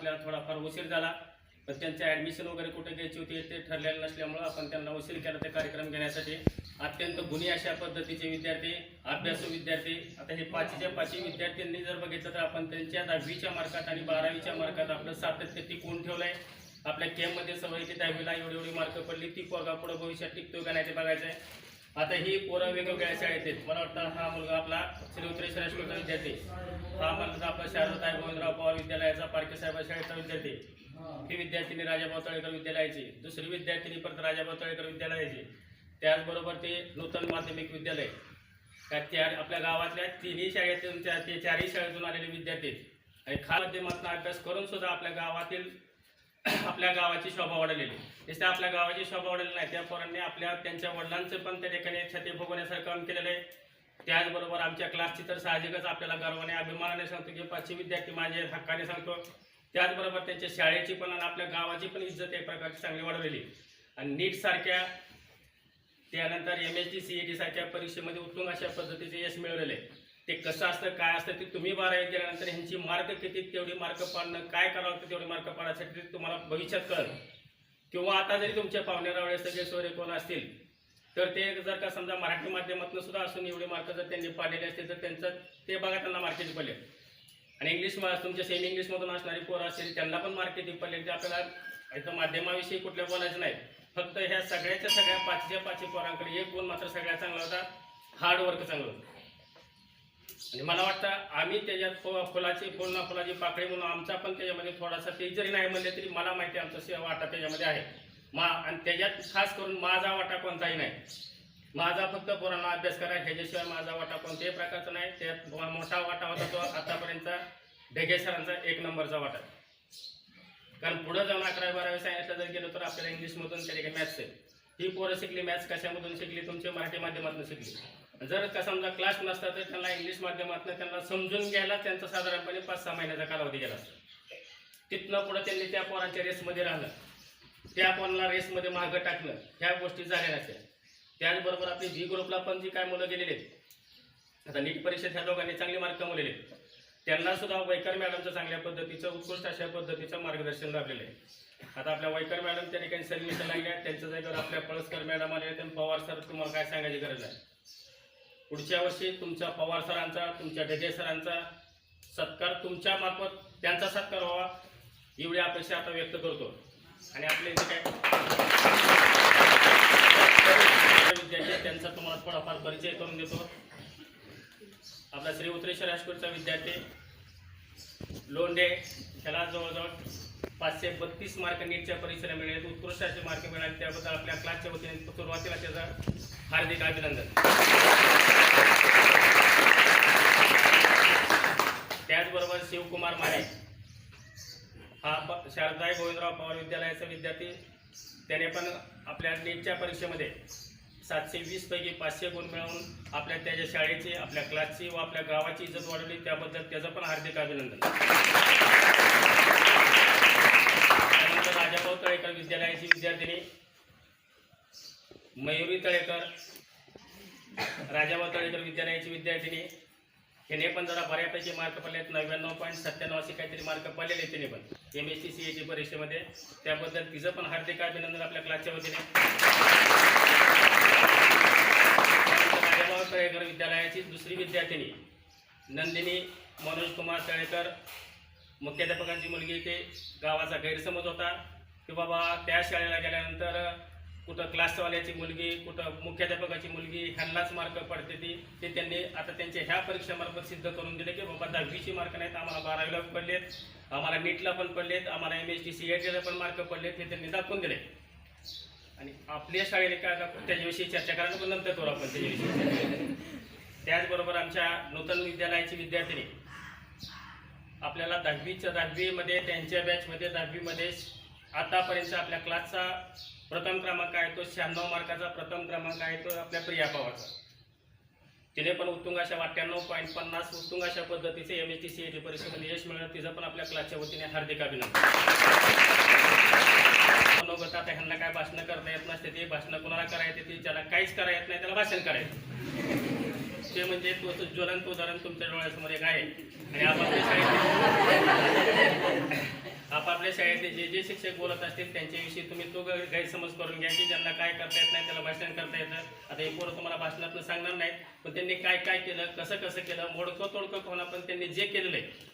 आपल्याला थोडाफार उशीर झाला पण त्यांचं ॲडमिशन वगैरे कुठे घ्यायची होती ते ठरलेलं नसल्यामुळं आपण त्यांना उशीर केला ते कार्यक्रम घेण्यासाठी. अत्यंत गुणी अशा पद्धतीचे विद्यार्थी अभ्यासू विद्यार्थी आता हे पाचच्या पाचही विद्यार्थ्यांनी जर बघितलं तर आपण त्यांच्या दहावीच्या मार्कात आणि बारावीच्या मार्कात आपलं सातत्य टिकवून ठेवलं आहे आपल्या केममध्ये सवय की दहावीला एवढी एवढी मार्क पडली ती पोरगा पुढं भविष्यात टिकतो का नाही ते बघायचं आहे आता ही पोरं वेगवेगळ्या शाळेत आहेत. मला वाटतं हा मुलगा आपला श्री उत्तरेश्वर हायस्कूलचा विद्यार्थी. हा मुलगा आपला शारदाताई गोविंदराव पवार विद्यालयाचा पारखे साहेब शाळेचा विद्यार्थी. ही विद्यार्थिनी राजाभाऊ तळेकर विद्यालयाची. दुसरी विद्यार्थिनी परत राजाभाऊ तळेकर विद्यालयाची. त्याचबरोबर ते नूतन माध्यमिक विद्यालय. त्या चार आपल्या गावातल्या तिन्ही शाळेतून त्या ते चारही शाळेतून आलेले विद्यार्थी आहेत. आणि खाल माध्यमातून अभ्यास करून सुद्धा आपल्या गावातील आपल्या गावाची शोभा वाढलेली. जसे आपल्या गावाची शोभा वाढलेली नाही त्या पोरांनी आपल्या त्यांच्या वडिलांचं पण त्या ठिकाणी छते भोगवण्यासारखं काम केलेलं आहे. त्याचबरोबर आमच्या क्लासची तर साहजिकच आपल्याला गर्वाने अभिमानाने सांगतो की पाचशे विद्यार्थी माझे हक्काने सांगतो. त्याचबरोबर त्यांच्या शाळेची पण आणि आपल्या गावाची पण इज्जत एक प्रकारची चांगली वाढवलेली. आणि नीट सारख्या त्यानंतर M H T C E T सारख्या परीक्षेमध्ये उत्तुंग अशा पद्धतीचे यश मिळवलेले आहे. ते कसं असतं काय असतं ते तुम्ही बारावी गेल्यानंतर ह्यांची मार्क किती तेवढी मार्क पाडणं काय करावं लागतं तेवढी मार्क पाडण्यासाठी तुम्हाला भविष्यात कळलं. किंवा आता जरी तुमच्या पाहुण्यारावळे सगळे सोयरे कोण असतील तर ते जर का समजा मराठी माध्यमातून सुद्धा असून एवढे मार्क जर त्यांनी पाडलेले असतील तर त्यांचं ते बघा त्यांना मार्केट पडले. आणि इंग्लिश तुमच्या सेमी इंग्लिशमधून असणारी पोरं असतील त्यांना पण मार्केट पडले ते आपल्याला इथं माध्यमाविषयी कुठल्या बोलायचं नाही. फक्त ह्या सगळ्याच्या सगळ्या पाचच्या पाचशे पोरांकडे एक गुण मात्र सगळ्यात चांगला होता हार्डवर्क चांगलं होतं. आणि मला वाटतं आम्ही त्याच्यात फो फुलाची फुल ना फुलाची पाकळी म्हणून आमचा पण त्याच्यामध्ये थोडासा ते जरी नाही म्हणले तरी मला माहिती आमचा से- वाटा त्याच्यामध्ये आहे. मा आणि त्याच्यात खास करून माझा वाटा कोणताही नाही. माझा फक्त पोरांना अभ्यास करा ह्याच्याशिवाय माझा वाटा कोणत्याही प्रकारचा नाही. त्यात मोठा वाटा होता तो आतापर्यंतचा ढेगे सरांचा एक नंबरचा वाटा. कारण पुढं जाऊन अकरावी बारावी सांगितलं जर गेलो तर आपल्याला इंग्लिशमधून त्या काही मॅथ्स आहे? ही पोरं शिकली मॅथ्स कशामधून शिकली? तुमच्या मराठी माध्यमातून शिकली. जर का समजा क्लास नसता तर त्यांना इंग्लिश माध्यमातून त्यांना समजून घ्यायला त्यांचा साधारणपणे पाच सहा महिन्याचा कालावधी गेला असतो. तिथनं पुढं त्यांनी त्या पोरांच्या रेसमध्ये राहणं त्या पोरांना रेसमध्ये मागं टाकणं ह्या गोष्टी झाल्या नसत्या त्याचबरोबर आपली जी ग्रुपला पण जी काय मुलं गेलेली आहेत आता नीट परीक्षेत ह्या दोघांनी चांगले मार्क कमवलेले आहेत. त्यांना सुद्धा वैकर मॅडमचं चांगल्या पद्धतीचं उत्कृष्ट अशा पद्धतीचं मार्गदर्शन लाभलेलं आहे. आता आपल्या वैकर मॅडम त्या ठिकाणी सर्विस लागल्या त्यांच्या जागेवर आपल्या पळसकर मॅडम आले त्यांनी पवार सर तुम्हाला काय सांगायची गरज आहे? पुढच्या वर्षी तुमच्या पवार सरांचा तुमच्या ढगे सरांचा सत्कार तुमच्या मार्फत त्यांचा सत्कार व्हावा एवढी अपेक्षा आता व्यक्त करतो. आणि आपले जे काय विद्यार्थी त्यांचा तुम्हाला थोडाफार परिचय करून देतो. आपला श्री उत्तरेश्वर हायस्कूलचा विद्यार्थी लोंढे ह्याला जवळजवळ पाचशे बत्तीस मार्क नीटच्या परीक्षेला मिळाले. उत्कृष्टाचे मार्क मिळाले. त्याबद्दल आपल्या क्लासच्या वतीने सुरुवातीला त्याचा हार्दिक अभिनंदन. त्याचबरोबर शिवकुमार माने हा शारदाई गोविंदराव पवार विद्यालयाचा विद्यार्थी त्याने पण आपल्या नीटच्या परीक्षेमध्ये सातशे वीस पैकी पाचशे गुण मिळवून आपल्या त्याच्या शाळेची आपल्या क्लासची व आपल्या गावाची इज्जत वाढवली. त्याबद्दल त्याचं पण हार्दिक अभिनंदन. त्यानंतर राजाभाऊ तळेकर विद्यालयाची विद्यार्थिनी मयुरी तळेकर राजाभाऊ तळेकर विद्यालयाची विद्यार्थिनी. ह्याने पण जरा बऱ्यापैकी मार्क पडलेत. नव्याण्णव पॉईंट सत्त्याण्णव असे काहीतरी मार्क पडलेले आहेत तिने पण. M S C C T परीक्षेमध्ये. त्याबद्दल तिचं पण हार्दिक अभिनंदन आपल्या क्लासच्या वतीने. त्यानंतर तळेकर विद्यालयाची दुसरी विद्यार्थिनी नंदिनी मनोज कुमार तळेकर. मुख्याध्यापकांची मुलगी ते गावाचा गैरसमज होता. की बाबा त्या शाळेला गेल्यानंतर कुठं क्लासवाल्याची मुलगी कुठं मुख्याध्यापकाची मुलगी ह्यांनाच मार्क पडते ती. ते त्यांनी आता त्यांच्या ह्या परीक्षेमार्फत सिद्ध करून दिले की बाबा दहावीची मार्क नाहीत आम्हाला बारावीला पडलेत आम्हाला नीटला पण पडलेत आम्हाला एम एस टी सी एटीला पण मार्क पडलेत हे त्यांनी दाखवून दिले. आणि आपल्या शाळेने काय दाखवलं त्याच्याविषयी चर्चा करायला पण नंतर करू आपण त्याच्याविषयी त्याचबरोबर आमच्या नूतन विद्यालयाची विद्यार्थिनी आपल्याला दहावीच्या दहावीमध्ये त्यांच्या बॅचमध्ये दहावीमध्ये आतापर्यंत आपल्या क्लासचा प्रथम क्रमांक आहे तो शहाण्णव मार्काचा प्रथम क्रमांक आहे तो आपल्या प्रिया पवारचा. तिने पण उत्तुंगाशा अठ्ठ्याण्णव पॉईंट पन्नास उत्तुंगाशा पद्धतीचे M S T C A परीक्षेमध्ये यश मिळवलं तिचं पण आपल्या क्लासच्या वतीने हार्दिक अभिनंदन. मनोगत आता ह्यांना काय भाषणं करता येत नसते ते भाषणं कोणाला करायचे ते ज्याला काहीच करायला येत नाही त्याला भाषण करायचं. ते म्हणजे तो तो ज्वलंत उदाहरण तुमच्या डोळ्यासमोर एक आहे. आणि आपण आपापल्या शाळेतले जे जे शिक्षक बोलत असतील त्यांच्याविषयी तुम्ही तो गैरसमज करून घ्या की ज्यांना काय करता येत नाही त्याला भाषण करता येतं. आता हे पोरं तुम्हाला भाषणातून सांगणार नाहीत पण त्यांनी काय काय केलं कसं कसं केलं मोडकं तोडकं कोणा पण त्यांनी जे केलेलं आहे.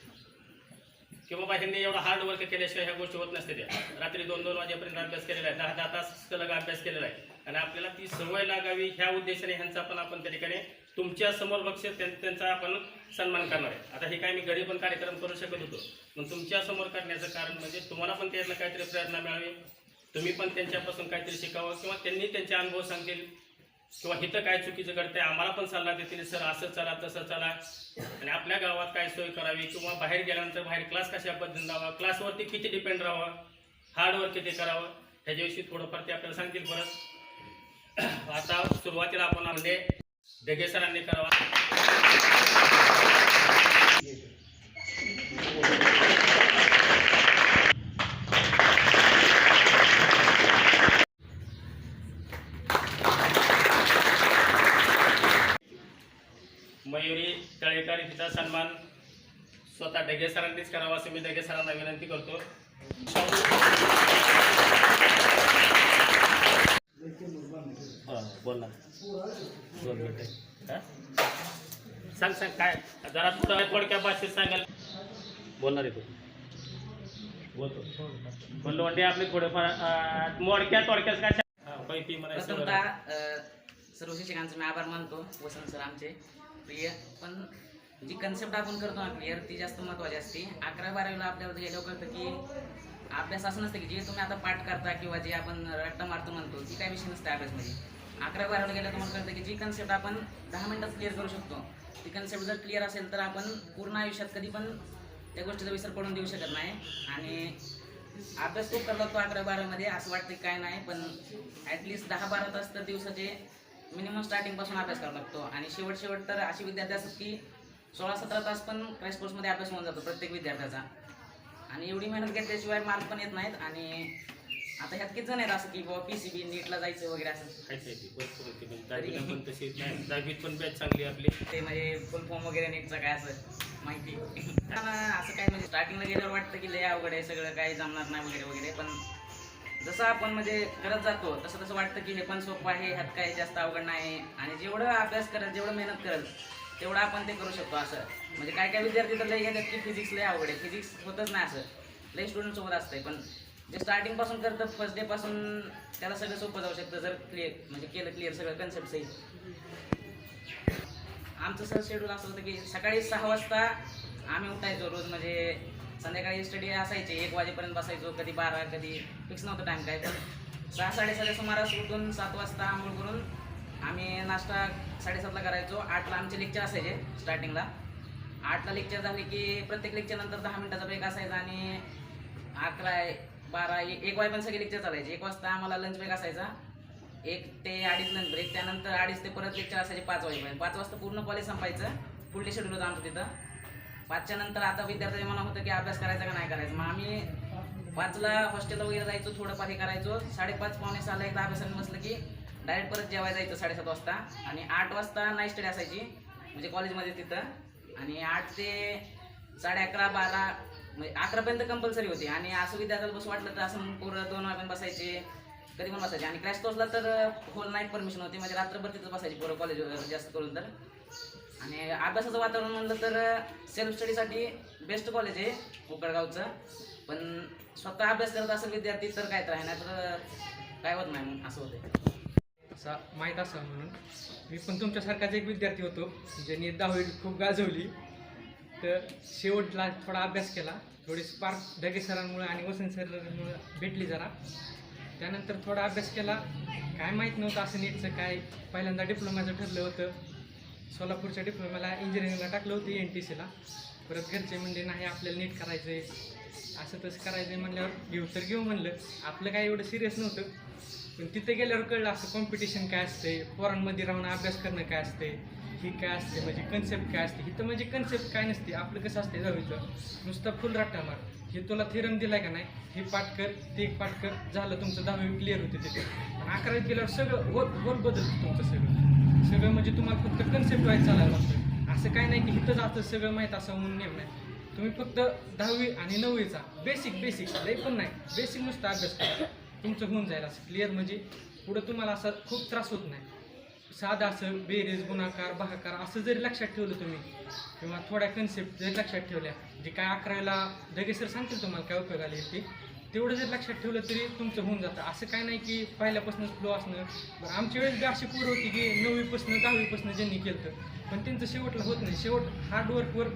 किंवा बाबा ह्यांनी एवढं हार्ड वर्क केल्याशिवाय ह्या गोष्टी होत नसते त्या रात्री दोन दोन वाजेपर्यंत अभ्यास केलेला आहे दहा दहा तास सलग अभ्यास केलेला आहे. आणि आपल्याला ती सवय लागावी ह्या उद्देशाने ह्यांचा पण आपण त्या ठिकाणी तुमच्यासमोर बक्ष त्यांचा आपण सन्मान करणार आहे. आता हे काय मी घरी पण कार्यक्रम करू शकत होतो. पण तुमच्यासमोर करण्याचं कारण म्हणजे तुम्हाला पण त्यातनं काहीतरी प्रेरणा मिळावी. तुम्ही पण त्यांच्यापासून काहीतरी शिकावं किंवा त्यांनी त्यांचे अनुभव सांगतील. किंवा इथं काय चुकीचं घडतंय आम्हाला पण सल्ला देतील सर असं चला तसं चला. आणि आपल्या गावात काय सोय करावी किंवा बाहेर गेल्यानंतर बाहेर क्लास कशा पद्धतीने लावा क्लासवरती किती डिपेंड राहावं हार्डवर्क किती करावं ह्याच्याविषयी थोडंफार ते आपल्याला सांगतील परत. आता सुरुवातीला आपण म्हणजे देगे सरांनी करावा मयुरी तळेकर हिचा सन्मान स्वतः ढगे सरांनीच करावा असं मी ढगे सरांना विनंती करतो बोल ना दोन मिनिटं. हा? सांग सांग काय? जरा थोडक्या भाषेत सांगाल. बोलणार आहे तू. बोलतो. पण लोंढे आपले थोडेफार अं, मोडक्या काय हा, पैकी म्हणायचं सर्व शिक्षकांचे मी आभार मानतो. वसंत सर आमचे प्रिय. पण जी कन्सेप्ट आपण करतो ना क्लिअर ती जास्त महत्त्वाची असते. अकरा बारावीला आपल्याला गेल्यावर कळतं की अभ्यास असं नसतं की जे तुम्ही आता पाठ करता किंवा जे आपण रट्टा मारतो म्हणतो ती काय विषय नसते अभ्यासमध्ये. अकरा बारावीला गेलं तुम्हाला कळतं की जी कन्सेप्ट आपण दहा मिनटात क्लिअर करू शकतो. ती कन्सेप्ट जर क्लिअर असेल तर आपण पूर्ण आयुष्यात कधी पण त्या गोष्टीचा विसर पडून देऊ शकत नाही. आणि अभ्यास खूप करतो तो अकरा बारामध्ये असं वाटतं काय नाही पण ॲटलिस्ट दहा बारा तास तर दिवसाचे मिनिमम स्टार्टिंगपासून अभ्यास करावा लागतो. आणि शेवट शेवट तर असे विद्यार्थी असतात की सोळा सतरा तास पण क्रॅश कोर्समध्ये अभ्यास होऊन जातो प्रत्येक विद्यार्थ्याचा. आणि एवढी मेहनत घेतल्याशिवाय मार्क पण येत नाहीत. आणि आता ह्यात किती जण आहेत असं की बाबा पी सी बी नीटला जायचं वगैरे असं? भरपूर होती. म्हणजे दहावीला पण नाही, दहावीत पण बॅच चांगली आहे आपली. ते म्हणजे फुल फॉर्म वगैरे नीटचं काय असं माहिती. असं काय म्हणजे स्टार्टिंगला गेल्यावर वाटतं की लय अवघड आहे सगळं काही जमणार नाही वगैरे वगैरे. पण जसं आपण म्हणजे करत जातो तसं तसं वाटतं की हे पण सोपं आहे ह्यात काही जास्त अवघड नाही. आणि जेवढं अभ्यास करत जेवढं मेहनत करत तेवढं आपण ते करू शकतो असं. म्हणजे काय काय विद्यार्थी तर लय घेतात की फिजिक्स लय अवघड आहे. फिजिक्स होतच नाही असं. लय स्टुडंट सोबत असतंय पण जे स्टार्टिंगपासून करतं फर्स्ट डे पासून त्याला सगळं सोपं जाऊ शकतं जर क्लिअर म्हणजे केलं क्लिअर सगळं कन्सेप्ट सही. आमचं सर शेड्यूल असं होतं की सकाळी सहा वाजता आम्ही उठायचो रोज म्हणजे संध्याकाळी स्टडी असायचे एक वाजेपर्यंत बसायचो कधी बारा कधी फिक्स नव्हतं टाईम काय पण सहा साडेसहाच्या सुमारास उठून सात वाजता आंघोळ करून आम्ही नाश्ता साडेसातला करायचो. आठला आमचे लेक्चर असायचे स्टार्टिंगला आठला लेक्चर झाले की प्रत्येक लेक्चरनंतर दहा मिनटाचा ब्रेक असायचा आणि अकरा बारा एक एक वाजेपर्यंत सगळे लेक्चर चालायचे. एक वाजता आम्हाला लंच ब्रेक असायचा. एक ते अडीच लंच ब्रेक त्यानंतर अडीच ते परत लेक्चर असायचे पाच वाजेपर्यंत. पाच वाजता पूर्ण कॉलेज संपायचं. पुढले शेड्यूल होतं आमचं तिथं. पाचच्या नंतर आता विद्यार्थ्यांनी मला होतं की अभ्यास करायचा का नाही करायचा. मग आम्ही पाचला हॉस्टेलला वगैरे जायचो थोडंफार हे करायचो. साडेपाच पावणे सहाला एकदा अभ्यासाने बसलं की डायरेक्ट परत जेवायला जायचं साडेसात वाजता. आणि आठ वाजता नाईट स्टडी असायची म्हणजे कॉलेजमध्ये तिथं. आणि आठ ते साडे अकरा बारा म्हणजे अकरापर्यंत कंपल्सरी होती. आणि असं विद्यार्थ्याला बस वाटलं तर असं पोरं दोन वाजून बसायचे कधी पण बसायचे. आणि क्रॅश कोर्सला तर होल नाईट परमिशन होती. म्हणजे रात्रभर तिथं बसायची पोरं कॉलेज जास्त करून तर. आणि अभ्यासाचं वातावरण म्हणलं तर सेल्फ स्टडीसाठी बेस्ट कॉलेज आहे कोकळगावचं पण स्वतः अभ्यास करत असेल विद्यार्थी तर काय तर आहे. नाही तर काय होत नाही मग असं होतं असा माहीत असा म्हणून. मी पण तुमच्यासारखाच एक विद्यार्थी होतो ज्यांनी दहावी खूप गाजवली. तर शेवटला थोडा अभ्यास केला. थोडी स्पार्क ढगे सरांमुळे आणि वसंत सरांमुळे भेटली जरा. त्यानंतर थोडा अभ्यास केला. काय माहीत नव्हतं असं नीटचं काय. पहिल्यांदा डिप्लोमाचं ठरलं होतं. सोलापूरच्या डिप्लोमाला इंजिनिअरिंगला टाकलं होतं एन टी सीला परत घरचे म्हणले नाही आपल्याला नीट करायचं आहे असं तसं करायचं आहे म्हणल्यावर घेऊ तर घेऊ म्हणलं. आपलं काय एवढं सिरियस नव्हतं. पण तिथे गेल्यावर कळलं असं कॉम्पिटिशन काय असते पोरांमध्ये राहून अभ्यास करणं काय असते ही काय असते म्हणजे कन्सेप्ट काय असते? इथं म्हणजे कन्सेप्ट काय नसते. आपलं कसं असते दहावीचं नुसतं फुल रट्टा मार. हे तुला थेरम दिलाय का नाही? हे पाठ कर ते एक पाठ कर. झालं तुमचं दहावी क्लिअर होते तिथे. पण अकरावीत गेल्यावर सगळं होल होल बदलतं तुमचं सगळं. सगळं म्हणजे तुम्हाला फक्त कन्सेप्ट वाईज चालायला लागतं असं काय नाही की इथंच जातं सगळं माहीत असं म्हणून नेम नाही. तुम्ही फक्त दहावी आणि नववीचा बेसिक बेसिक लई पण नाही. बेसिक नुसतं अभ्यास करा. तुमचं होऊन जाईल असं. क्लिअर म्हणजे पुढं तुम्हाला असं खूप त्रास होत नाही. साधा असं बेरीज गुणाकार भागाकार असं जरी लक्षात ठेवलं तुम्ही किंवा थोड्या कन्सेप्ट जरी लक्षात ठेवल्या जे काय अकरायला दगे सर सांगतील तुम्हाला काय उपयोग आले ते तेवढं जर लक्षात ठेवलं तरी तुमचं होऊन जातं. असं काय नाही की पहिल्यापासूनच फ्लो असणं. बरं आमच्या वेळेस बी अशी पूर होती की नववीपासून दहावीपासून ज्यांनी केलं तर पण त्यांचं शेवटला होत नाही. शेवट हार्डवर्कवर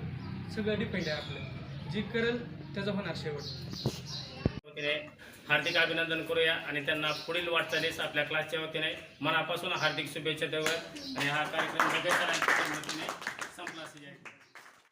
सगळं डिपेंड आहे आपलं. जे करेल त्याचं होणार शेवट. वतीने हार्दिक अभिनंदन करूया आणि त्यांना पुढील वाटचालीस आपल्या क्लासच्या वतीने मनापासून हार्दिक शुभेच्छा देऊया. आणि हा कार्यक्रम संपला